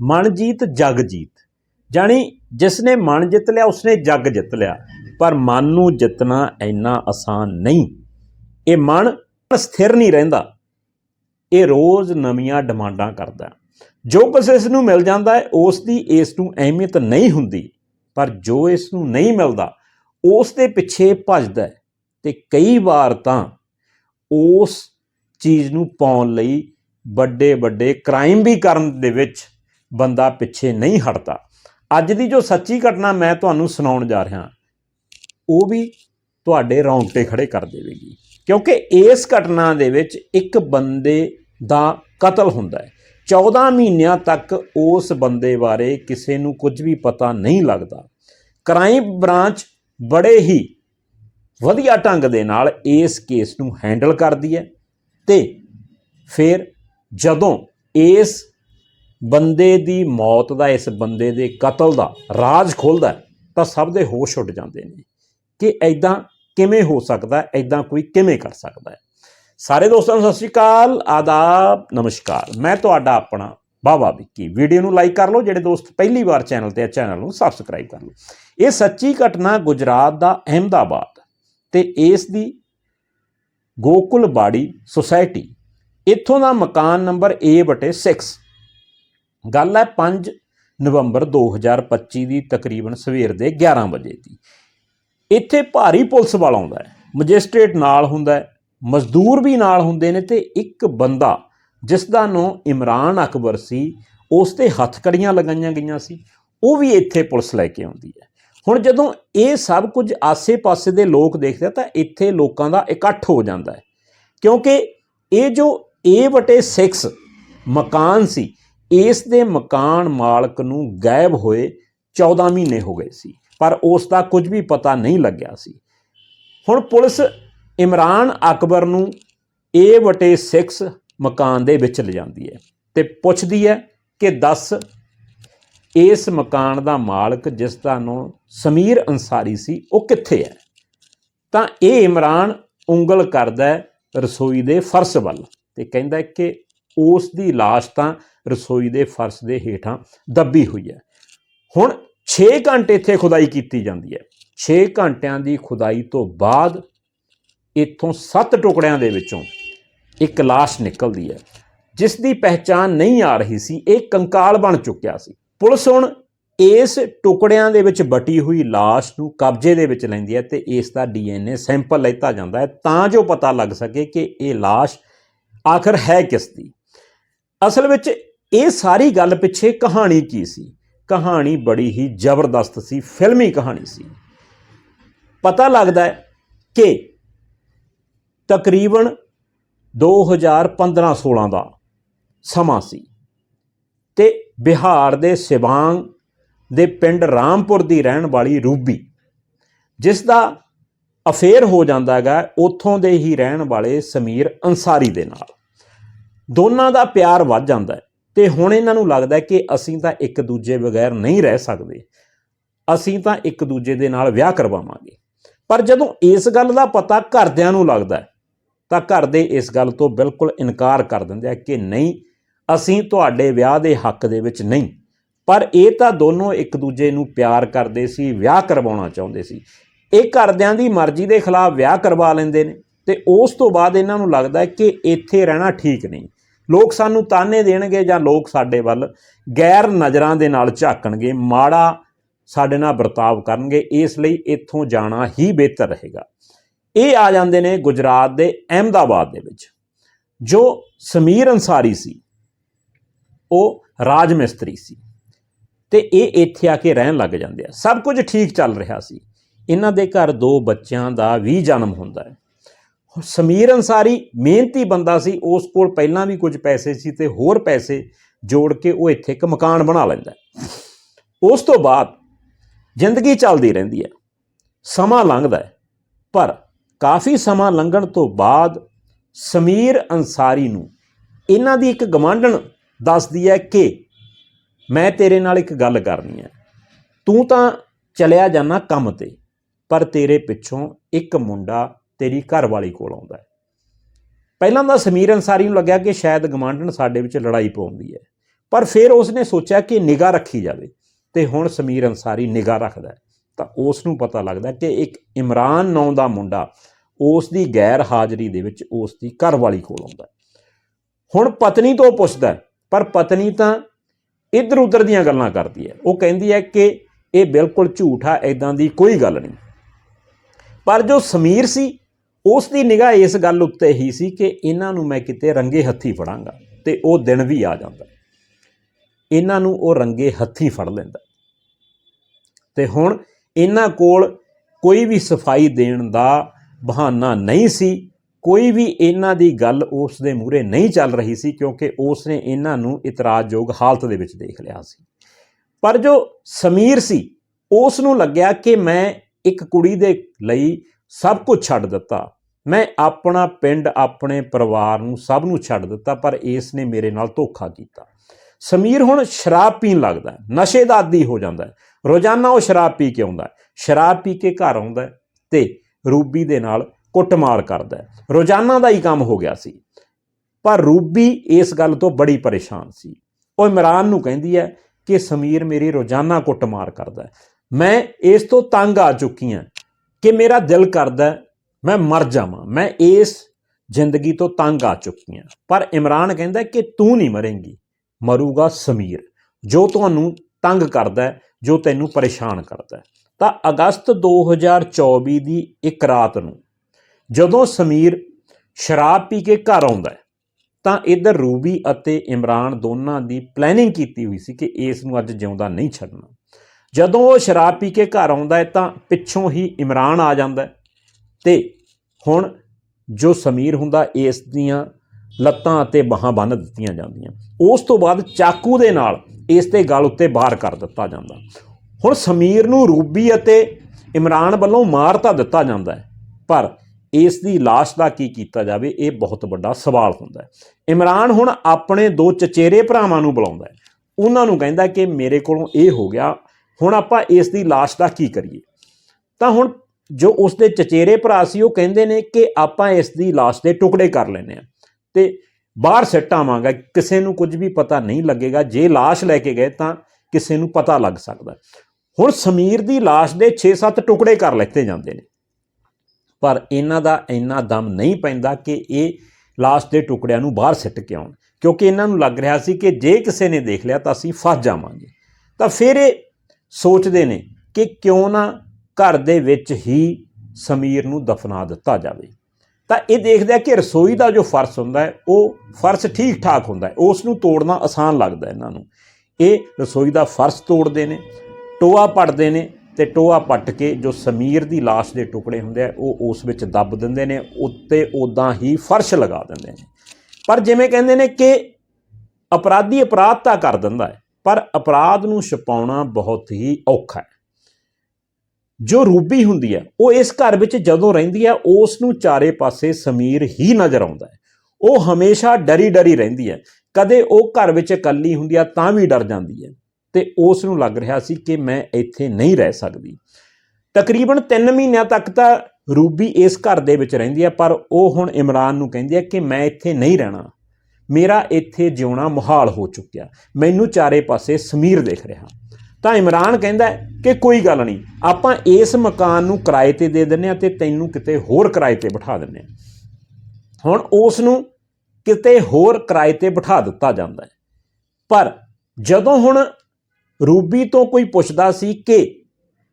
ਮਨਜੀਤ ਜਗ ਜੀਤ। ਜਾਣੀ ਜਿਸ ਨੇ ਮਨ ਜਿੱਤ ਲਿਆ, ਉਸਨੇ ਜਗ ਜਿੱਤ ਲਿਆ। ਪਰ ਮਨ ਨੂੰ ਜਿੱਤਣਾ ਇੰਨਾ ਆਸਾਨ ਨਹੀਂ। ਇਹ ਮਨ ਸਥਿਰ ਨਹੀਂ ਰਹਿੰਦਾ। ਇਹ ਰੋਜ਼ ਨਵੀਆਂ ਡਿਮਾਂਡਾਂ ਕਰਦਾ। ਜੋ ਕੁਝ ਇਸ ਨੂੰ ਮਿਲ ਜਾਂਦਾ ਹੈ, ਉਸ ਦੀ ਇਸ ਨੂੰ ਅਹਿਮੀਅਤ ਨਹੀਂ ਹੁੰਦੀ। ਪਰ ਜੋ ਇਸ ਨੂੰ ਨਹੀਂ ਮਿਲਦਾ, ਉਸ ਦੇ ਪਿੱਛੇ ਭੱਜਦਾ ਹੈ ਤੇ ਕਈ ਵਾਰ ਤਾਂ ਉਸ ਚੀਜ਼ ਨੂੰ ਪਾਉਣ ਲਈ ਵੱਡੇ ਵੱਡੇ ਕ੍ਰਾਈਮ ਵੀ ਕਰਨ ਦੇ ਵਿੱਚ ਬੰਦਾ ਪਿੱਛੇ ਨਹੀਂ ਹਟਦਾ। ਅੱਜ ਦੀ ਜੋ ਸੱਚੀ ਘਟਨਾ ਮੈਂ ਤੁਹਾਨੂੰ ਸੁਣਾਉਣ ਜਾ ਰਿਹਾ, ਉਹ ਵੀ ਤੁਹਾਡੇ ਰੌਂਗਟੇ ਖੜੇ ਕਰ ਦੇਵੇਗੀ। ਕਿਉਂਕਿ ਇਸ ਘਟਨਾ ਦੇ ਵਿੱਚ ਇੱਕ ਬੰਦੇ ਦਾ ਕਤਲ ਹੁੰਦਾ ਹੈ। 14 ਮਹੀਨਿਆਂ ਤੱਕ ਉਸ ਬੰਦੇ ਬਾਰੇ ਕਿਸੇ ਨੂੰ ਕੁਝ ਵੀ ਪਤਾ ਨਹੀਂ ਲੱਗਦਾ। ਕ੍ਰਾਈਮ ਬ੍ਰਾਂਚ ਬੜੇ ਹੀ ਵਧੀਆ ਢੰਗ ਦੇ ਨਾਲ ਇਸ ਕੇਸ ਨੂੰ ਹੈਂਡਲ ਕਰਦੀ ਹੈ ਤੇ ਫਿਰ ਜਦੋਂ ਇਸ ਬੰਦੇ ਦੀ ਮੌਤ ਦਾ, ਇਸ ਬੰਦੇ ਦੇ ਕਤਲ ਦਾ ਰਾਜ ਖੁੱਲਦਾ ਤਾਂ ਸਭ ਦੇ ਹੋਸ਼ ਉੱਡ ਜਾਂਦੇ ਨੇ ਕਿ ਐਦਾਂ ਕਿਵੇਂ ਹੋ ਸਕਦਾ ਹੈ ਐਦਾਂ ਕੋਈ ਕਿਵੇਂ ਕਰ ਸਕਦਾ ਹੈ। ਸਾਰੇ ਦੋਸਤਾਂ ਨੂੰ ਸਤਿ ਸ਼੍ਰੀ ਅਕਾਲ, ਆਦਾਬ, ਨਮਸਕਾਰ। ਮੈਂ ਤੁਹਾਡਾ ਆਪਣਾ ਬਾਬਾ ਵਿੱਕੀ। ਵੀਡੀਓ ਨੂੰ ਲਾਈਕ ਕਰ ਲਓ, ਜਿਹੜੇ ਦੋਸਤ ਪਹਿਲੀ ਵਾਰ ਚੈਨਲ ਤੇ ਆ, ਚੈਨਲ ਨੂੰ ਸਬਸਕ੍ਰਾਈਬ ਕਰ ਲਓ। ਇਹ ਸੱਚੀ ਘਟਨਾ ਗੁਜਰਾਤ ਦਾ ਅਹਿਮਦਾਬਾਦ ਤੇ ਇਸ ਦੀ ਗੋਕੁਲ ਬਾੜੀ ਸੁਸਾਇਟੀ। ਇੱਥੋਂ ਦਾ ਮਕਾਨ ਨੰਬਰ A/6 ਗੱਲ ਹੈ 5 ਨਵੰਬਰ 2025 ਦੀ, ਤਕਰੀਬਨ ਸਵੇਰ ਦੇ 11 ਵਜੇ ਦੀ। ਇੱਥੇ ਭਾਰੀ ਪੁਲਿਸ ਵਾਲਾ ਆਉਂਦਾ ਹੈ, ਮੈਜਿਸਟ੍ਰੇਟ ਨਾਲ ਹੁੰਦਾ ਹੈ, ਮਜ਼ਦੂਰ ਵੀ ਨਾਲ ਹੁੰਦੇ ਨੇ ਤੇ ਇੱਕ ਬੰਦਾ ਜਿਸ ਦਾ ਨਾਂ ਇਮਰਾਨ ਅਕਬਰ ਸੀ, ਉਸ ਤੇ ਹੱਥਕੜੀਆਂ ਲਗਾਈਆਂ ਗਈਆਂ ਸੀ, ਉਹ ਵੀ ਇੱਥੇ ਪੁਲਿਸ ਲੈ ਕੇ ਆਉਂਦੀ ਹੈ। ਹੁਣ ਜਦੋਂ ਇਹ ਸਭ ਕੁਝ ਆਸੇ-ਪਾਸੇ ਦੇ ਲੋਕ ਦੇਖਦੇ ਤਾਂ ਇੱਥੇ ਲੋਕਾਂ ਦਾ ਇਕੱਠ ਹੋ ਜਾਂਦਾ ਹੈ। ਕਿਉਂਕਿ ਇਹ ਜੋ A/6 ਮਕਾਨ ਸੀ ਇਸ ਦੇ ਮਕਾਨ ਮਾਲਕ ਨੂੰ ਗਾਇਬ ਹੋਏ 14 ਮਹੀਨੇ ਹੋ ਗਏ ਸੀ, ਪਰ ਉਸ ਦਾ ਕੁਝ ਵੀ ਪਤਾ ਨਹੀਂ ਲੱਗਿਆ ਸੀ। ਹੁਣ ਪੁਲਿਸ ਇਮਰਾਨ ਅਕਬਰ ਨੂੰ A/6 ਮਕਾਨ ਦੇ ਵਿੱਚ ਲਿਜਾਂਦੀ ਹੈ ਤੇ ਪੁੱਛਦੀ ਹੈ ਕਿ ਦੱਸ, ਇਸ ਮਕਾਨ ਦਾ ਮਾਲਕ ਜਿਸ ਦਾ ਨਾਮ ਸਮੀਰ ਅੰਸਾਰੀ ਸੀ, ਉਹ ਕਿੱਥੇ ਹੈ? ਤਾਂ ਇਹ ਇਮਰਾਨ ਉਂਗਲ ਕਰਦਾ ਰਸੋਈ ਦੇ ਫਰਸ਼ ਵੱਲ ਤੇ ਕਹਿੰਦਾ ਕਿ ਉਸ ਦੀ লাশ ਤਾਂ ਰਸੋਈ ਦੇ ਫਰਸ਼ ਦੇ ਹੇਠਾਂ ਦੱਬੀ ਹੋਈ ਹੈ ਹੁਣ 6 ਘੰਟੇ ਇੱਥੇ ਖੁਦਾਈ ਕੀਤੀ ਜਾਂਦੀ ਹੈ 6 ਘੰਟਿਆਂ ਦੀ ਖੁਦਾਈ ਤੋਂ ਬਾਅਦ ਇੱਥੋਂ 7 ਟੁਕੜਿਆਂ ਦੇ ਵਿੱਚੋਂ ਇੱਕ লাশ ਨਿਕਲਦੀ ਹੈ ਜਿਸ ਦੀ ਪਹਿਚਾਣ ਨਹੀਂ ਆ ਰਹੀ ਸੀ ਇਹ ਕੰਕਾਲ ਬਣ ਚੁੱਕਿਆ ਸੀ ਪੁਲਿਸ ਹੁਣ ਇਸ ਟੁਕੜਿਆਂ ਦੇ ਵਿੱਚ ਬਟੀ ਹੋਈ লাশ ਨੂੰ ਕਬਜ਼ੇ ਦੇ ਵਿੱਚ ਲੈਂਦੀ ਹੈ ਤੇ ਇਸ ਦਾ ਡੀਐਨਏ ਸੈਂਪਲ ਲੈਤਾ ਜਾਂਦਾ ਹੈ ਤਾਂ ਜੋ ਪਤਾ ਲੱਗ ਸਕੇ ਕਿ ਇਹ লাশ ਆਖਰ ਹੈ ਕਿਸ ਦੀ ਅਸਲ ਵਿੱਚ ਇਹ ਸਾਰੀ ਗੱਲ ਪਿੱਛੇ ਕਹਾਣੀ ਕੀ ਸੀ? ਕਹਾਣੀ ਬੜੀ ਹੀ ਜ਼ਬਰਦਸਤ ਸੀ, ਫਿਲਮੀ ਕਹਾਣੀ ਸੀ। ਪਤਾ ਲੱਗਦਾ ਹੈ ਕਿ ਤਕਰੀਬਨ 2015-16 ਦਾ ਸਮਾਂ ਸੀ ਤੇ ਬਿਹਾਰ ਦੇ ਸਿਵਾਂਗ ਦੇ ਪਿੰਡ ਰਾਮਪੁਰ ਦੀ ਰਹਿਣ ਵਾਲੀ ਰੂਬੀ, ਜਿਸ ਦਾ ਅਫੇਅਰ ਹੋ ਜਾਂਦਾ ਹੈਗਾ, ਉੱਥੋਂ ਦੇ ਹੀ ਰਹਿਣ ਵਾਲੇ ਸਮੀਰ ਅੰਸਾਰੀ ਦੇ ਨਾਲ। ਦੋਨਾਂ ਦਾ ਪਿਆਰ ਵੱਧ ਜਾਂਦਾ ਹੈ। ਤੇ ਹੁਣ ਇਹਨਾਂ ਨੂੰ ਲੱਗਦਾ ਕਿ ਅਸੀਂ ਤਾਂ ਇੱਕ ਦੂਜੇ ਬਗੈਰ ਨਹੀਂ ਰਹਿ ਸਕਦੇ। ਅਸੀਂ ਤਾਂ ਇੱਕ ਦੂਜੇ ਦੇ ਨਾਲ ਵਿਆਹ ਕਰਵਾਵਾਂਗੇ। ਪਰ ਜਦੋਂ ਇਸ ਗੱਲ ਦਾ ਪਤਾ ਘਰਦਿਆਂ ਨੂੰ ਲੱਗਦਾ ਤਾਂ ਘਰ ਦੇ ਇਸ ਗੱਲ ਤੋਂ ਬਿਲਕੁਲ ਇਨਕਾਰ ਕਰ ਦਿੰਦੇ ਆ ਕਿ ਨਹੀਂ, ਅਸੀਂ ਤੁਹਾਡੇ ਵਿਆਹ ਦੇ ਹੱਕ ਦੇ ਵਿੱਚ ਨਹੀਂ। ਪਰ ਇਹ ਤਾਂ ਦੋਨੋਂ ਇੱਕ ਦੂਜੇ ਨੂੰ ਪਿਆਰ ਕਰਦੇ ਸੀ, ਵਿਆਹ ਕਰਵਾਉਣਾ ਚਾਹੁੰਦੇ ਸੀ। ਇਹ ਘਰਦਿਆਂ ਦੀ ਮਰਜ਼ੀ ਦੇ ਖਿਲਾਫ ਵਿਆਹ ਕਰਵਾ ਲੈਂਦੇ ਨੇ। ਤੇ ਉਸ ਤੋਂ ਬਾਅਦ ਇਹਨਾਂ ਨੂੰ ਲੱਗਦਾ ਕਿ ਇੱਥੇ ਰਹਿਣਾ ਠੀਕ ਨਹੀਂ। ਲੋਕ ਸਾਨੂੰ ਤਾਨੇ ਦੇਣਗੇ ਜਾਂ ਲੋਕ ਸਾਡੇ ਵੱਲ ਗੈਰ ਨਜ਼ਰਾਂ ਦੇ ਨਾਲ ਝਾਕਣਗੇ, ਮਾੜਾ ਸਾਡੇ ਨਾਲ ਵਰਤਾਵ ਕਰਨਗੇ, ਇਸ ਲਈ ਇੱਥੋਂ ਜਾਣਾ ਹੀ ਬਿਹਤਰ ਰਹੇਗਾ। ਇਹ ਆ ਜਾਂਦੇ ਨੇ ਗੁਜਰਾਤ ਦੇ ਅਹਿਮਦਾਬਾਦ ਦੇ ਵਿੱਚ। ਜੋ ਸਮੀਰ ਅੰਸਾਰੀ ਸੀ, ਉਹ ਰਾਜ ਮਿਸਤਰੀ ਸੀ ਤੇ ਇਹ ਇੱਥੇ ਆ ਕੇ ਰਹਿਣ ਲੱਗ ਜਾਂਦੇ ਆ। ਸਭ ਕੁਝ ਠੀਕ ਚੱਲ ਰਿਹਾ ਸੀ। ਇਹਨਾਂ ਦੇ ਘਰ ਦੋ ਬੱਚਿਆਂ ਦਾ ਵੀ ਜਨਮ ਹੁੰਦਾ ਹੈ। ਸਮੀਰ ਅੰਸਾਰੀ ਮਿਹਨਤੀ ਬੰਦਾ ਸੀ, ਉਸ ਕੋਲ ਪਹਿਲਾਂ ਵੀ ਕੁਝ ਪੈਸੇ ਸੀ ਤੇ ਹੋਰ ਪੈਸੇ ਜੋੜ ਕੇ ਉਹ ਇੱਥੇ ਇੱਕ ਮਕਾਨ ਬਣਾ ਲੈਂਦਾ ਉਸ ਤੋਂ ਬਾਅਦ ਜ਼ਿੰਦਗੀ ਚੱਲਦੀ ਰਹਿੰਦੀ ਹੈ, ਸਮਾਂ ਲੰਘਦਾ ਹੈ, ਪਰ ਕਾਫੀ ਸਮਾਂ ਲੰਘਣ ਤੋਂ ਬਾਅਦ ਸਮੀਰ ਅੰਸਾਰੀ ਨੂੰ ਇਹਨਾਂ ਦੀ ਇੱਕ ਗਵਾਂਢਣ ਦੱਸਦੀ ਹੈ ਕਿ ਮੈਂ ਤੇਰੇ ਨਾਲ ਇੱਕ ਗੱਲ ਕਰਨੀ ਹੈ। ਤੂੰ ਤਾਂ ਚਲਿਆ ਜਾਣਾ ਕੰਮ ਤੇ, ਪਰ ਤੇਰੇ ਪਿੱਛੋਂ ਇੱਕ ਮੁੰਡਾ ਤੇਰੀ ਘਰ ਵਾਲੀ ਕੋਲ ਆਉਂਦਾ ਹੈ। ਪਹਿਲਾਂ ਤਾਂ ਸਮੀਰ ਅੰਸਾਰੀ ਨੂੰ ਲੱਗਿਆ ਕਿ ਸ਼ਾਇਦ ਗਵਾਂਢਣ ਸਾਡੇ ਵਿੱਚ ਲੜਾਈ ਪਾਉਂਦੀ ਹੈ। ਪਰ ਫਿਰ ਉਸਨੇ ਸੋਚਿਆ ਕਿ ਨਿਗਾਹ ਰੱਖੀ ਜਾਵੇ ਤੇ ਹੁਣ ਸਮੀਰ ਅੰਸਾਰੀ ਨਿਗਾਹ ਰੱਖਦਾ ਹੈ। ਤਾਂ ਉਸ ਨੂੰ ਪਤਾ ਲੱਗਦਾ ਕਿ ਇੱਕ ਇਮਰਾਨ ਨਾਂ ਦਾ ਮੁੰਡਾ ਉਸ ਦੀ ਗੈਰ ਹਾਜ਼ਰੀ ਦੇ ਵਿੱਚ ਉਸ ਦੀ ਘਰਵਾਲੀ ਕੋਲ ਆਉਂਦਾ ਹੁਣ ਪਤਨੀ ਤੋਂ ਪੁੱਛਦਾ ਪਰ ਪਤਨੀ ਤਾਂ ਇੱਧਰ ਉੱਧਰ ਦੀਆਂ ਗੱਲਾਂ ਕਰਦੀ ਹੈ। ਉਹ ਕਹਿੰਦੀ ਹੈ ਕਿ ਇਹ ਬਿਲਕੁਲ ਝੂਠ ਆ ਐਦਾਂ ਦੀ ਕੋਈ ਗੱਲ ਨਹੀਂ। ਪਰ ਜੋ ਸਮੀਰ ਸੀ ਉਸ ਦੀ ਨਿਗਾਹ ਇਸ ਗੱਲ ਉੱਤੇ ਹੀ ਸੀ ਕਿ ਇਹਨਾਂ ਨੂੰ ਮੈਂ ਕਿਤੇ ਰੰਗੇ ਹੱਥੀ ਫੜਾਂਗਾ ਤੇ ਉਹ ਦਿਨ ਵੀ ਆ ਜਾਂਦਾ। ਇਹਨਾਂ ਨੂੰ ਉਹ ਰੰਗੇ ਹੱਥੀ ਫੜ ਲੈਂਦਾ। ਤੇ ਹੁਣ ਇਹਨਾਂ ਕੋਲ ਕੋਈ ਵੀ ਸਫ਼ਾਈ ਦੇਣ ਦਾ ਬਹਾਨਾ ਨਹੀਂ ਸੀ, ਕੋਈ ਵੀ ਇਹਨਾਂ ਦੀ ਗੱਲ ਉਸ ਦੇ ਮੂਹਰੇ ਨਹੀਂ ਚੱਲ ਰਹੀ ਸੀ ਕਿਉਂਕਿ ਉਸ ਨੇ ਇਹਨਾਂ ਨੂੰ ਇਤਰਾਜ਼ਯੋਗ ਹਾਲਤ ਦੇ ਵਿੱਚ ਦੇਖ ਲਿਆ ਸੀ। ਪਰ ਜੋ ਸਮੀਰ ਸੀ ਉਸ ਨੂੰ ਲੱਗਿਆ ਕਿ ਮੈਂ ਇੱਕ ਕੁੜੀ ਦੇ ਲਈ ਸਭ ਕੁਝ ਛੱਡ ਦਿੱਤਾ। ਮੈਂ ਆਪਣਾ ਪਿੰਡ ਆਪਣੇ ਪਰਿਵਾਰ ਨੂੰ ਸਭ ਨੂੰ ਛੱਡ ਦਿੱਤਾ ਪਰ ਇਸ ਨੇ ਮੇਰੇ ਨਾਲ ਧੋਖਾ ਕੀਤਾ। ਸਮੀਰ ਹੁਣ ਸ਼ਰਾਬ ਪੀਣ ਲੱਗਦਾ ਹੈ, ਨਸ਼ੇ ਦਾ ਆਦੀ ਹੋ ਜਾਂਦਾ ਹੈ। ਰੋਜ਼ਾਨਾ ਉਹ ਸ਼ਰਾਬ ਪੀ ਕੇ ਆਉਂਦਾ ਹੈ ਸ਼ਰਾਬ ਪੀ ਕੇ ਘਰ ਆਉਂਦਾ ਹੈ ਤੇ ਰੂਬੀ ਦੇ ਨਾਲ ਕੁੱਟਮਾਰ ਕਰਦਾ ਹੈ। ਰੋਜ਼ਾਨਾ ਦਾ ਹੀ ਕੰਮ ਹੋ ਗਿਆ ਸੀ ਪਰ ਰੂਬੀ ਇਸ ਗੱਲ ਤੋਂ ਬੜੀ ਪਰੇਸ਼ਾਨ ਸੀ। ਉਹ ਇਮਰਾਨ ਨੂੰ ਕਹਿੰਦੀ ਹੈ ਕਿ ਸਮੀਰ ਮੇਰੀ ਰੋਜ਼ਾਨਾ ਕੁੱਟਮਾਰ ਕਰਦਾ ਹੈ। ਮੈਂ ਇਸ ਤੋਂ ਤੰਗ ਆ ਚੁੱਕੀ ਹਾਂ ਕਿ ਮੇਰਾ ਦਿਲ ਕਰਦਾ ਮੈਂ ਮਰ ਜਾਵਾਂ, ਮੈਂ ਇਸ ਜ਼ਿੰਦਗੀ ਤੋਂ ਤੰਗ ਆ ਚੁੱਕੀ ਹਾਂ। ਪਰ ਇਮਰਾਨ ਕਹਿੰਦਾ ਕਿ ਤੂੰ ਨਹੀਂ ਮਰੇਂਗੀ, ਮਰੂਗਾ ਸਮੀਰ, ਜੋ ਤੁਹਾਨੂੰ ਤੰਗ ਕਰਦਾ ਜੋ ਤੈਨੂੰ ਪਰੇਸ਼ਾਨ ਕਰਦਾ ਤਾਂ ਅਗਸਤ 2024 ਦੀ ਇੱਕ ਰਾਤ ਨੂੰ ਜਦੋਂ ਸਮੀਰ ਸ਼ਰਾਬ ਪੀ ਕੇ ਘਰ ਆਉਂਦਾ ਤਾਂ ਇੱਧਰ ਰੂਬੀ ਅਤੇ ਇਮਰਾਨ ਦੋਨਾਂ ਦੀ ਪਲੈਨਿੰਗ ਕੀਤੀ ਹੋਈ ਸੀ ਕਿ ਇਸ ਨੂੰ ਅੱਜ ਜਿਉਂਦਾ ਨਹੀਂ ਛੱਡਣਾ। ਜਦੋਂ ਉਹ ਸ਼ਰਾਬ ਪੀ ਕੇ ਘਰ ਆਉਂਦਾ ਹੈ, ਤਾਂ ਪਿੱਛੋਂ ਹੀ ਇਮਰਾਨ ਆ ਜਾਂਦਾ ਹੈ ਤੇ ਹੁਣ ਜੋ ਸਮੀਰ ਹੁੰਦਾ, ਇਸ ਦੀਆਂ ਲੱਤਾਂ ਅਤੇ ਬਾਹਾਂ ਬੰਨ੍ਹ ਦਿੱਤੀਆਂ ਜਾਂਦੀਆਂ। ਉਸ ਤੋਂ ਬਾਅਦ ਚਾਕੂ ਦੇ ਨਾਲ ਇਸ ਦੇ ਗਲ ਉੱਤੇ ਬਾਹਰ ਕਰ ਦਿੱਤਾ ਜਾਂਦਾ। ਹੁਣ ਸਮੀਰ ਨੂੰ ਰੂਬੀ ਅਤੇ ਇਮਰਾਨ ਵੱਲੋਂ ਮਾਰ ਤਾਂ ਦਿੱਤਾ ਜਾਂਦਾ ਹੈ, ਪਰ ਇਸ ਦੀ ਲਾਸ਼ ਦਾ ਕੀ ਕੀਤਾ ਜਾਵੇ, ਇਹ ਬਹੁਤ ਵੱਡਾ ਸਵਾਲ ਹੁੰਦਾ ਹੈ। ਇਮਰਾਨ ਹੁਣ ਆਪਣੇ ਦੋ ਚਚੇਰੇ ਭਰਾਵਾਂ ਨੂੰ ਬੁਲਾਉਂਦਾ ਹੈ। ਉਹਨਾਂ ਨੂੰ ਕਹਿੰਦਾ ਕਿ ਮੇਰੇ ਕੋਲੋਂ ਇਹ ਹੋ ਗਿਆ, ਹੁਣ ਆਪਾਂ ਇਸ ਦੀ ਲਾਸ਼ ਦਾ ਕੀ ਕਰੀਏ? ਤਾਂ ਹੁਣ ਜੋ ਉਸਦੇ ਚਚੇਰੇ ਭਰਾ ਸੀ, ਉਹ ਕਹਿੰਦੇ ਨੇ ਕਿ ਆਪਾਂ ਇਸ ਦੀ ਲਾਸ਼ ਦੇ ਟੁਕੜੇ ਕਰ ਲੈਨੇ ਆ ਤੇ ਬਾਹਰ ਸਿੱਟ ਆਵਾਂਗਾ ਕਿਸੇ ਨੂੰ ਕੁਝ ਵੀ ਪਤਾ ਨਹੀਂ ਲੱਗੇਗਾ। ਜੇ ਲਾਸ਼ ਲੈ ਕੇ ਗਏ ਤਾਂ ਕਿਸੇ ਨੂੰ ਪਤਾ ਲੱਗ ਸਕਦਾ। ਹੁਣ ਸਮੀਰ ਦੀ ਲਾਸ਼ ਦੇ 6-7 ਟੁਕੜੇ ਕਰ ਲੈਤੇ ਜਾਂਦੇ ਨੇ। ਪਰ ਇਹਨਾਂ ਦਾ ਇੰਨਾ ਦਮ ਨਹੀਂ ਪੈਂਦਾ ਕਿ ਇਹ ਲਾਸ਼ ਦੇ ਟੁਕੜਿਆਂ ਨੂੰ ਬਾਹਰ ਸਿੱਟ ਕੇ ਆਉਣ। ਕਿਉਂਕਿ ਇਹਨਾਂ ਨੂੰ ਲੱਗ ਰਿਹਾ ਸੀ ਕਿ ਜੇ ਕਿਸੇ ਨੇ ਦੇਖ ਲਿਆ ਤਾਂ ਅਸੀਂ ਫਸ ਜਾਵਾਂਗੇ। ਤਾਂ ਫਿਰ ਇਹ ਸੋਚਦੇ ਨੇ ਕਿ ਕਿਉਂ ਨਾ ਘਰ ਦੇ ਵਿੱਚ ਹੀ ਸਮੀਰ ਨੂੰ ਦਫਨਾ ਦਿੱਤਾ ਜਾਵੇ। ਤਾਂ ਇਹ ਦੇਖਦੇ ਆ ਕਿ ਰਸੋਈ ਦਾ ਜੋ ਫਰਸ਼ ਹੁੰਦਾ ਹੈ, ਉਹ ਫਰਸ਼ ਠੀਕ ਠਾਕ ਹੁੰਦਾ ਹੈ। ਉਸ ਨੂੰ ਤੋੜਨਾ ਆਸਾਨ ਲੱਗਦਾ ਇਹਨਾਂ ਨੂੰ। ਇਹ ਰਸੋਈ ਦਾ ਫਰਸ਼ ਤੋੜਦੇ ਨੇ, ਟੋਆ ਪੱਟਦੇ ਨੇ ਤੇ ਟੋਆ ਪੱਟ ਕੇ ਜੋ ਸਮੀਰ ਦੀ ਲਾਸ਼ ਦੇ ਟੁਕੜੇ ਹੁੰਦੇ ਆ, ਉਹ ਉਸ ਵਿੱਚ ਦੱਬ ਦਿੰਦੇ ਨੇ, ਉੱਤੇ ਉਦਾਂ ਹੀ ਫਰਸ਼ ਲਗਾ ਦਿੰਦੇ ਨੇ। ਪਰ ਜਿਵੇਂ ਕਹਿੰਦੇ ਨੇ ਕਿ ਅਪਰਾਧੀ ਅਪਰਾਧ ਤਾਂ ਕਰ ਦਿੰਦਾ ਹੈ, ਪਰ ਅਪਰਾਧ ਨੂੰ ਛਪਾਉਣਾ ਬਹੁਤ ਹੀ ਔਖਾ ਹੈ। ਜੋ ਰੂਬੀ ਹੁੰਦੀ ਹੈ, ਉਹ ਇਸ ਘਰ ਵਿੱਚ ਜਦੋਂ ਰਹਿੰਦੀ ਹੈ ਉਸ ਨੂੰ ਚਾਰੇ ਪਾਸੇ ਸਮੀਰ ਹੀ ਨਜ਼ਰ ਆਉਂਦਾ ਹੈ। ਉਹ ਹਮੇਸ਼ਾ ਡਰੀ ਡਰੀ ਰਹਿੰਦੀ ਹੈ। ਕਦੇ ਉਹ ਘਰ ਵਿੱਚ ਇਕੱਲੀ ਹੁੰਦੀ ਹੈ, ਤਾਂ ਵੀ ਡਰ ਜਾਂਦੀ ਹੈ। ਤੇ ਉਸ ਨੂੰ ਲੱਗ ਰਿਹਾ ਸੀ ਕਿ ਮੈਂ ਇੱਥੇ ਨਹੀਂ ਰਹਿ ਸਕਦੀ। ਤਕਰੀਬਨ 3 ਮਹੀਨਿਆਂ ਤੱਕ ਤਾਂ ਰੂਬੀ ਇਸ ਘਰ ਦੇ ਵਿੱਚ ਰਹਿੰਦੀ ਹੈ, ਪਰ ਉਹ ਹੁਣ ਇਮਰਾਨ ਨੂੰ ਕਹਿੰਦੀ ਹੈ ਕਿ ਮੈਂ ਇੱਥੇ ਨਹੀਂ ਰਹਿਣਾ। ਮੇਰਾ ਇੱਥੇ ਜਿਉਣਾ ਮੁਹਾਲ ਹੋ ਚੁੱਕਿਆ। ਮੈਨੂੰ ਚਾਰੇ ਪਾਸੇ ਸਮੀਰ ਦੇਖ ਰਿਹਾ। ਤਾਂ ਇਮਰਾਨ ਕਹਿੰਦਾ ਕਿ ਕੋਈ ਗੱਲ ਨਹੀਂ, ਆਪਾਂ ਇਸ ਮਕਾਨ ਨੂੰ ਕਿਰਾਏ ਤੇ ਦੇ ਦਿੰਨੇ ਆ ਤੇ ਤੈਨੂੰ ਕਿਤੇ ਹੋਰ ਕਿਰਾਏ ਤੇ ਬਿਠਾ ਦਿੰਨੇ ਆ ਹੁਣ ਉਸ ਨੂੰ ਕਿਤੇ ਹੋਰ ਕਿਰਾਏ ਤੇ ਬਿਠਾ ਦਿੱਤਾ ਜਾਂਦਾ ਹੈ। ਪਰ ਜਦੋਂ ਹੁਣ ਰੂਬੀ ਤੋਂ ਕੋਈ ਪੁੱਛਦਾ ਸੀ ਕਿ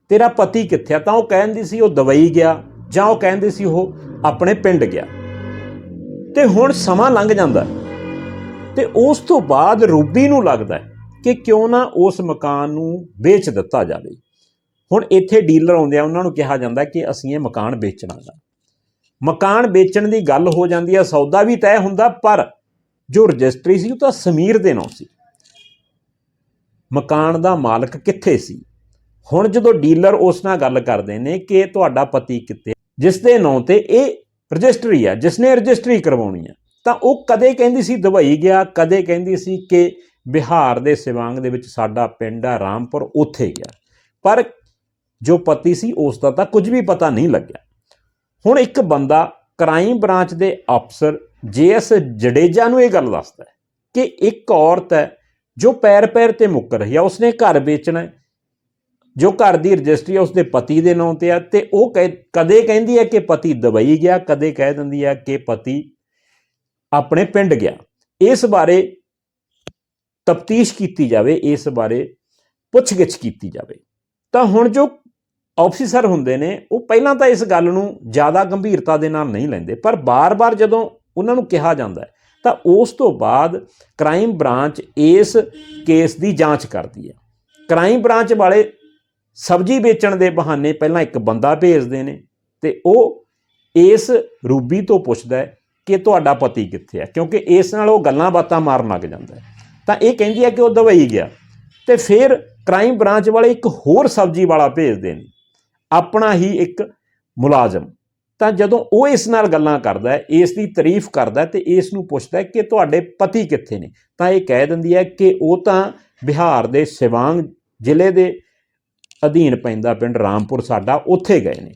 ਤੇਰਾ ਪਤੀ ਕਿੱਥੇ ਆ, ਤਾਂ ਉਹ ਕਹਿੰਦੀ ਸੀ ਉਹ ਦਵਾਈ ਗਿਆ ਜਾਂ ਉਹ ਕਹਿੰਦੀ ਸੀ ਉਹ ਆਪਣੇ ਪਿੰਡ ਗਿਆ। ਤੇ ਹੁਣ ਸਮਾਂ ਲੰਘ ਜਾਂਦਾ ਹੈ ਤੇ ਉਸ ਤੋਂ ਬਾਅਦ ਰੂਬੀ ਨੂੰ ਲੱਗਦਾ ਹੈ ਕਿ ਕਿਉਂ ਨਾ ਉਸ ਮਕਾਨ ਨੂੰ ਵੇਚ ਦਿੱਤਾ ਜਾਵੇ। ਹੁਣ ਇੱਥੇ ਡੀਲਰ ਆਉਂਦੇ ਆ, ਉਹਨਾਂ ਨੂੰ ਕਿਹਾ ਜਾਂਦਾ ਕਿ ਅਸੀਂ ਇਹ ਮਕਾਨ ਵੇਚਣਾ ਹੈ। ਮਕਾਨ ਵੇਚਣ ਦੀ ਗੱਲ ਹੋ ਜਾਂਦੀ ਹੈ ਸੌਦਾ ਵੀ ਤੈਅ ਹੁੰਦਾ, ਪਰ ਜੋ ਰਜਿਸਟਰੀ ਸੀ ਉਹ ਤਾਂ ਸਮੀਰ ਦੇ ਨਾਂ ਸੀ। ਮਕਾਨ ਦਾ ਮਾਲਕ ਕਿੱਥੇ ਸੀ? ਹੁਣ ਜਦੋਂ ਡੀਲਰ ਉਸ ਨਾਲ ਗੱਲ ਕਰਦੇ ਨੇ ਕਿ ਤੁਹਾਡਾ ਪਤੀ ਕਿੱਥੇ ਜਿਸ ਦੇ ਨਾਂ ਤੇ ਇਹ ਰਜਿਸਟਰੀ ਹੈ ਜਿਸ ਨੇ ਰਜਿਸਟਰੀ ਕਰਵਾਉਣੀ ਹੈ ਤਾਂ ਉਹ ਕਦੇ ਕਹਿੰਦੀ ਸੀ ਦੁਬਈ ਗਿਆ, ਕਦੇ ਕਹਿੰਦੀ ਸੀ ਕਿ ਬਿਹਾਰ ਦੇ ਸਿਵਾਂਗ ਦੇ ਵਿੱਚ ਸਾਡਾ ਪਿੰਡ ਆ, ਰਾਮਪੁਰ, ਉੱਥੇ ਗਿਆ। ਪਰ ਜੋ ਪਤੀ ਸੀ, ਉਸ ਦਾ ਤਾਂ ਕੁਝ ਵੀ ਪਤਾ ਨਹੀਂ ਲੱਗਿਆ। ਹੁਣ ਇੱਕ ਬੰਦਾ ਕ੍ਰਾਈਮ ਬ੍ਰਾਂਚ ਦੇ ਅਫਸਰ ਜੀਐਸ ਜਡੇਜਾ ਨੂੰ ਇਹ ਗੱਲ ਦੱਸਦਾ ਹੈ ਕਿ ਇੱਕ ਔਰਤ ਹੈ ਜੋ ਪੈਰ ਪੈਰ ਤੇ ਮੁੱਕਰ ਰਹੀ ਆ, ਉਸਨੇ ਘਰ ਵੇਚਣਾ ਜੋ ਘਰ ਦੀ ਰਜਿਸਟਰੀ ਆ, ਉਸਦੇ ਪਤੀ ਦੇ ਨਾਂ ਤੇ ਆ ਤੇ ਉਹ ਕਹਿ- ਕਦੇ ਕਹਿੰਦੀ ਹੈ ਕਿ ਪਤੀ ਦੁਬਈ ਗਿਆ, ਕਦੇ ਕਹਿ ਦਿੰਦੀ ਹੈ ਕਿ ਪਤੀ ਆਪਣੇ ਪਿੰਡ ਗਿਆ। ਇਸ ਬਾਰੇ ਤਫਤੀਸ਼ ਕੀਤੀ ਜਾਵੇ, ਇਸ ਬਾਰੇ ਪੁੱਛਗਿੱਛ ਕੀਤੀ ਜਾਵੇ। ਤਾਂ ਹੁਣ ਜੋ ਆਫੀਸਰ ਹੁੰਦੇ ਨੇ, ਉਹ ਪਹਿਲਾਂ ਤਾਂ ਇਸ ਗੱਲ ਨੂੰ ਜ਼ਿਆਦਾ ਗੰਭੀਰਤਾ ਦੇ ਨਾਲ ਨਹੀਂ ਲੈਂਦੇ, ਪਰ ਬਾਰ-ਬਾਰ ਜਦੋਂ ਉਹਨਾਂ ਨੂੰ ਕਿਹਾ ਜਾਂਦਾ ਹੈ, ਤਾਂ ਉਸ ਤੋਂ ਬਾਅਦ ਕ੍ਰਾਈਮ ਬ੍ਰਾਂਚ ਇਸ ਕੇਸ ਦੀ ਜਾਂਚ ਕਰਦੀ ਹੈ। ਕ੍ਰਾਈਮ ਬ੍ਰਾਂਚ ਵਾਲੇ ਸਬਜ਼ੀ ਵੇਚਣ ਦੇ ਬਹਾਨੇ ਪਹਿਲਾਂ ਇੱਕ ਬੰਦਾ ਭੇਜਦੇ ਨੇ ਤੇ ਉਹ ਇਸ ਰੂਬੀ ਤੋਂ ਪੁੱਛਦਾ ਹੈ ਕਿ ਤੁਹਾਡਾ ਪਤੀ ਕਿੱਥੇ ਹੈ, ਕਿਉਂਕਿ ਇਸ ਨਾਲ ਉਹ ਗੱਲਾਂ ਬਾਤਾਂ ਮਾਰਨ ਲੱਗ ਜਾਂਦਾ ਹੈ। ਤਾਂ ਇਹ ਕਹਿੰਦੀ ਹੈ ਕਿ ਉਹ ਦਵਾਈ ਗਿਆ ਤੇ ਫਿਰ ਕ੍ਰਾਈਮ ਬ੍ਰਾਂਚ ਵਾਲੇ ਇੱਕ ਹੋਰ ਸਬਜ਼ੀ ਵਾਲਾ ਭੇਜਦੇ ਨੇ ਆਪਣਾ ਹੀ ਇੱਕ ਮੁਲਾਜ਼ਮ। ਤਾਂ ਜਦੋਂ ਉਹ ਇਸ ਨਾਲ ਗੱਲਾਂ ਕਰਦਾ ਹੈ, ਇਸ ਦੀ ਤਾਰੀਫ ਕਰਦਾ ਹੈ ਤੇ ਇਸ ਨੂੰ ਪੁੱਛਦਾ ਕਿ ਤੁਹਾਡੇ ਪਤੀ ਕਿੱਥੇ ਨੇ? ਤਾਂ ਇਹ ਕਹਿ ਦਿੰਦੀ ਹੈ ਕਿ ਉਹ ਤਾਂ ਬਿਹਾਰ ਦੇ ਸਿਵਾਂਗ ਜ਼ਿਲ੍ਹੇ ਦੇ ਅਧੀਨ ਪੈਂਦਾ, ਪਿੰਡ ਰਾਮਪੁਰ ਸਾਡਾ, ਉੱਥੇ ਗਏ ਨੇ।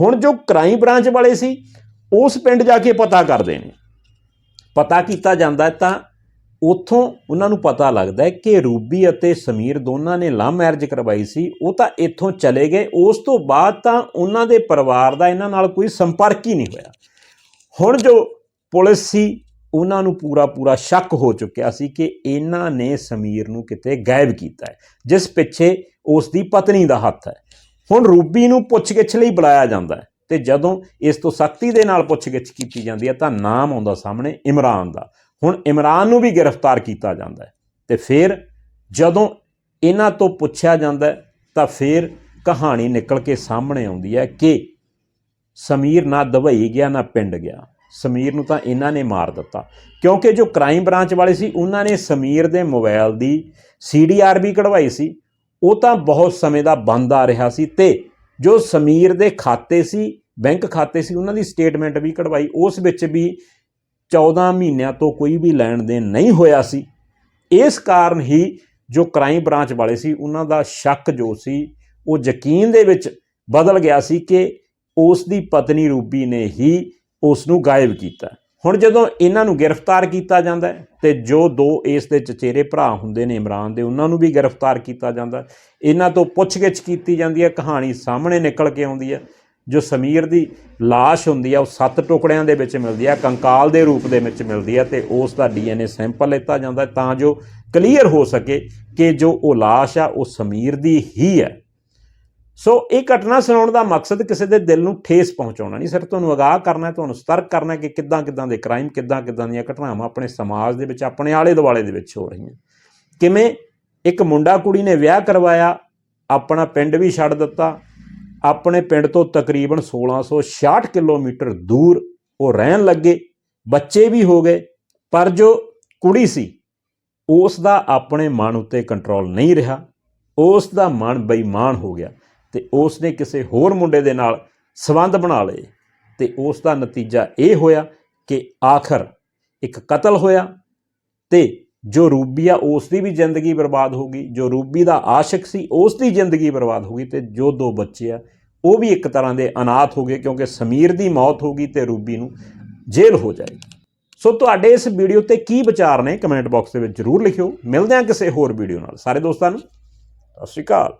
ਹੁਣ ਜੋ ਕ੍ਰਾਈਮ ਬ੍ਰਾਂਚ ਵਾਲੇ ਸੀ, ਉਸ ਪਿੰਡ ਜਾ ਕੇ ਪਤਾ ਕਰਦੇ ਨੇ। ਪਤਾ ਕੀਤਾ ਜਾਂਦਾ ਤਾਂ ਉੱਥੋਂ ਉਹਨਾਂ ਨੂੰ ਪਤਾ ਲੱਗਦਾ ਹੈ ਕਿ ਰੂਬੀ ਅਤੇ ਸਮੀਰ ਦੋਨਾਂ ਨੇ ਲਵ ਮੈਰਿਜ ਕਰਵਾਈ ਸੀ, ਉਹ ਤਾਂ ਇੱਥੋਂ ਚਲੇ ਗਏ। ਉਸ ਤੋਂ ਬਾਅਦ ਤਾਂ ਉਹਨਾਂ ਦੇ ਪਰਿਵਾਰ ਦਾ ਇਹਨਾਂ ਨਾਲ ਕੋਈ ਸੰਪਰਕ ਹੀ ਨਹੀਂ ਹੋਇਆ। ਹੁਣ ਜੋ ਪੁਲਿਸ ਸੀ, ਉਹਨਾਂ ਨੂੰ ਪੂਰਾ ਪੂਰਾ ਸ਼ੱਕ ਹੋ ਚੁੱਕਿਆ ਸੀ ਕਿ ਇਹਨਾਂ ਨੇ ਸਮੀਰ ਨੂੰ ਕਿਤੇ ਗਾਇਬ ਕੀਤਾ ਹੈ, ਜਿਸ ਪਿੱਛੇ ਉਸ ਦੀ ਪਤਨੀ ਦਾ ਹੱਥ ਹੈ। ਹੁਣ ਰੂਬੀ ਨੂੰ ਪੁੱਛਗਿੱਛ ਲਈ ਬੁਲਾਇਆ ਜਾਂਦਾ ਹੈ ਤੇ ਜਦੋਂ ਇਸ ਤੋਂ ਸਖਤੀ ਦੇ ਨਾਲ ਪੁੱਛਗਿੱਛ ਕੀਤੀ ਜਾਂਦੀ ਹੈ ਤਾਂ ਨਾਮ ਆਉਂਦਾ ਸਾਹਮਣੇ, ਇਮਰਾਨ ਦਾ। ਹੁਣ ਇਮਰਾਨ ਨੂੰ ਵੀ ਗ੍ਰਿਫਤਾਰ ਕੀਤਾ ਜਾਂਦਾ ਹੈ ਤੇ ਫਿਰ ਜਦੋਂ ਇਹਨਾਂ ਤੋਂ ਪੁੱਛਿਆ ਜਾਂਦਾ ਤਾਂ ਫਿਰ ਕਹਾਣੀ ਨਿਕਲ ਕੇ ਸਾਹਮਣੇ ਆਉਂਦੀ ਹੈ ਕਿ ਸਮੀਰ ਨਾ ਦਵਈ ਗਿਆ, ਨਾ ਪਿੰਡ ਗਿਆ। ਸਮੀਰ ਨੂੰ ਤਾਂ ਇਹਨਾਂ ਨੇ ਮਾਰ ਦਿੱਤਾ। ਕਿਉਂਕਿ ਜੋ ਕ੍ਰਾਈਮ ਬ੍ਰਾਂਚ ਵਾਲੇ ਸੀ, ਉਹਨਾਂ ਨੇ ਸਮੀਰ ਦੇ ਮੋਬਾਈਲ ਦੀ ਸੀਡੀਆਰ ਵੀ ਕਢਵਾਈ ਸੀ। ਉਹ ਤਾਂ ਬਹੁਤ ਸਮੇਂ ਦਾ ਬੰਦ ਆ ਰਿਹਾ ਸੀ ਤੇ ਜੋ ਸਮੀਰ ਦੇ ਖਾਤੇ ਸੀ, ਬੈਂਕ ਖਾਤੇ ਸੀ, ਉਹਨਾਂ ਦੀ ਸਟੇਟਮੈਂਟ ਵੀ ਕਢਵਾਈ। ਉਸ ਵਿੱਚ ਵੀ 14 ਮਹੀਨਿਆਂ ਤੋਂ ਕੋਈ ਵੀ ਲੈਣ ਦੇਣ ਨਹੀਂ ਹੋਇਆ ਸੀ। ਇਸ ਕਾਰਨ ਹੀ ਜੋ ਕ੍ਰਾਈਮ ਬ੍ਰਾਂਚ ਵਾਲੇ ਸੀ, ਉਹਨਾਂ ਦਾ ਸ਼ੱਕ ਜੋ ਸੀ, ਉਹ ਯਕੀਨ ਦੇ ਵਿੱਚ ਬਦਲ ਗਿਆ ਸੀ ਕਿ ਉਸ ਦੀ ਪਤਨੀ ਰੂਬੀ ਨੇ ਹੀ ਉਸ ਨੂੰ ਗਾਇਬ ਕੀਤਾ। ਹੁਣ ਜਦੋਂ ਇਹਨਾਂ ਨੂੰ ਗ੍ਰਿਫਤਾਰ ਕੀਤਾ ਜਾਂਦਾ ਹੈ ਤੇ ਜੋ ਦੋ ਇਸ ਦੇ ਚਚੇਰੇ ਭਰਾ ਹੁੰਦੇ ਨੇ ਇਮਰਾਨ ਦੇ, ਉਹਨਾਂ ਨੂੰ ਵੀ ਗ੍ਰਿਫਤਾਰ ਕੀਤਾ ਜਾਂਦਾ ਇਹਨਾਂ ਤੋਂ ਪੁੱਛਗਿੱਛ ਕੀਤੀ ਜਾਂਦੀ ਹੈ, ਕਹਾਣੀ ਸਾਹਮਣੇ ਨਿਕਲ ਕੇ ਆਉਂਦੀ ਹੈ। ਜੋ ਸਮੀਰ ਦੀ লাশ ਹੁੰਦੀ ਹੈ ਉਹ ਸੱਤ ਟੁਕੜਿਆਂ ਦੇ ਵਿੱਚ ਮਿਲਦੀ ਹੈ ਕੰਕਾਲ ਦੇ ਰੂਪ ਦੇ ਵਿੱਚ ਮਿਲਦੀ ਹੈ ਤੇ ਉਸ ਦਾ ਡੀਐਨਏ ਸੈਂਪਲ ਲਿੱਤਾ ਜਾਂਦਾ ਹੈ ਤਾਂ ਜੋ ਕਲੀਅਰ ਹੋ ਸਕੇ ਕਿ ਜੋ ਉਹ লাশ ਆ ਉਹ ਸਮੀਰ ਦੀ ਹੀ ਹੈ ਸੋ ਇਹ ਘਟਨਾ ਸੁਣਾਉਣ ਦਾ ਮਕਸਦ ਕਿਸੇ ਦੇ ਦਿਲ ਨੂੰ ਠੇਸ ਪਹੁੰਚਾਉਣਾ ਨਹੀਂ ਸਿਰਫ ਤੁਹਾਨੂੰ ਅਗਾਹ ਕਰਨਾ ਹੈ ਤੁਹਾਨੂੰ ਸਤਰਕ ਕਰਨਾ ਹੈ ਕਿ ਕਿੱਦਾਂ ਕਿੱਦਾਂ ਦੇ ਕ੍ਰਾਈਮ ਕਿੱਦਾਂ ਕਿੱਦਾਂ ਦੀਆਂ ਘਟਨਾਵਾਂ ਆਪਣੇ ਸਮਾਜ ਦੇ ਵਿੱਚ ਆਪਣੇ ਆਲੇ ਦੁਆਲੇ ਦੇ ਵਿੱਚ ਹੋ ਰਹੀਆਂ ਕਿਵੇਂ ਇੱਕ ਮੁੰਡਾ ਕੁੜੀ ਨੇ ਵਿਆਹ ਕਰਵਾਇਆ ਆਪਣਾ ਪਿੰਡ ਵੀ ਛੱਡ ਦਿੱਤਾ ਆਪਣੇ ਪਿੰਡ ਤੋਂ ਤਕਰੀਬਨ 1666 ਕਿਲੋਮੀਟਰ ਦੂਰ ਉਹ ਰਹਿਣ ਲੱਗੇ, ਬੱਚੇ ਵੀ ਹੋ ਗਏ, ਪਰ ਜੋ ਕੁੜੀ ਸੀ, ਉਸ ਦਾ ਆਪਣੇ ਮਨ ਉੱਤੇ ਕੰਟਰੋਲ ਨਹੀਂ ਰਿਹਾ, ਉਸ ਦਾ ਮਨ ਬੇਈਮਾਨ ਹੋ ਗਿਆ ਤੇ ਉਸ ਨੇ ਕਿਸੇ ਹੋਰ ਮੁੰਡੇ ਦੇ ਨਾਲ ਸਬੰਧ ਬਣਾ ਲਏ ਤੇ ਉਸ ਦਾ ਨਤੀਜਾ ਇਹ ਹੋਇਆ ਕਿ ਆਖਰ ਇੱਕ ਕਤਲ ਹੋਇਆ ਤੇ ਜੋ ਰੂਬੀ ਆ, ਉਸ ਦੀ ਵੀ ਜ਼ਿੰਦਗੀ ਬਰਬਾਦ ਹੋ ਗਈ। ਜੋ ਰੂਬੀ ਦਾ ਆਸ਼ਿਕ ਸੀ, ਉਸ ਦੀ ਜ਼ਿੰਦਗੀ ਬਰਬਾਦ ਹੋ ਗਈ ਤੇ ਜੋ ਦੋ ਬੱਚੇ ਆ, ਉਹ ਵੀ ਇੱਕ ਤਰ੍ਹਾਂ ਦੇ ਅਨਾਥ ਹੋ ਗਏ ਕਿਉਂਕਿ ਸਮੀਰ ਦੀ ਮੌਤ ਹੋ ਗਈ ਤੇ ਰੂਬੀ ਨੂੰ ਜੇਲ੍ਹ ਹੋ ਜਾਏਗੀ ਸੋ ਤੁਹਾਡੇ ਇਸ ਵੀਡੀਓ ਤੇ ਕੀ ਵਿਚਾਰ ਨੇ, ਕਮੈਂਟ ਬਾਕਸ ਦੇ ਵਿੱਚ ਜਰੂਰ ਲਿਖਿਓ। ਮਿਲਦੇ ਹਾਂ ਕਿਸੇ ਹੋਰ ਵੀਡੀਓ ਨਾਲ। ਸਾਰੇ ਦੋਸਤਾਂ ਨੂੰ, ਸਤਿ ਸ਼੍ਰੀ ਅਕਾਲ।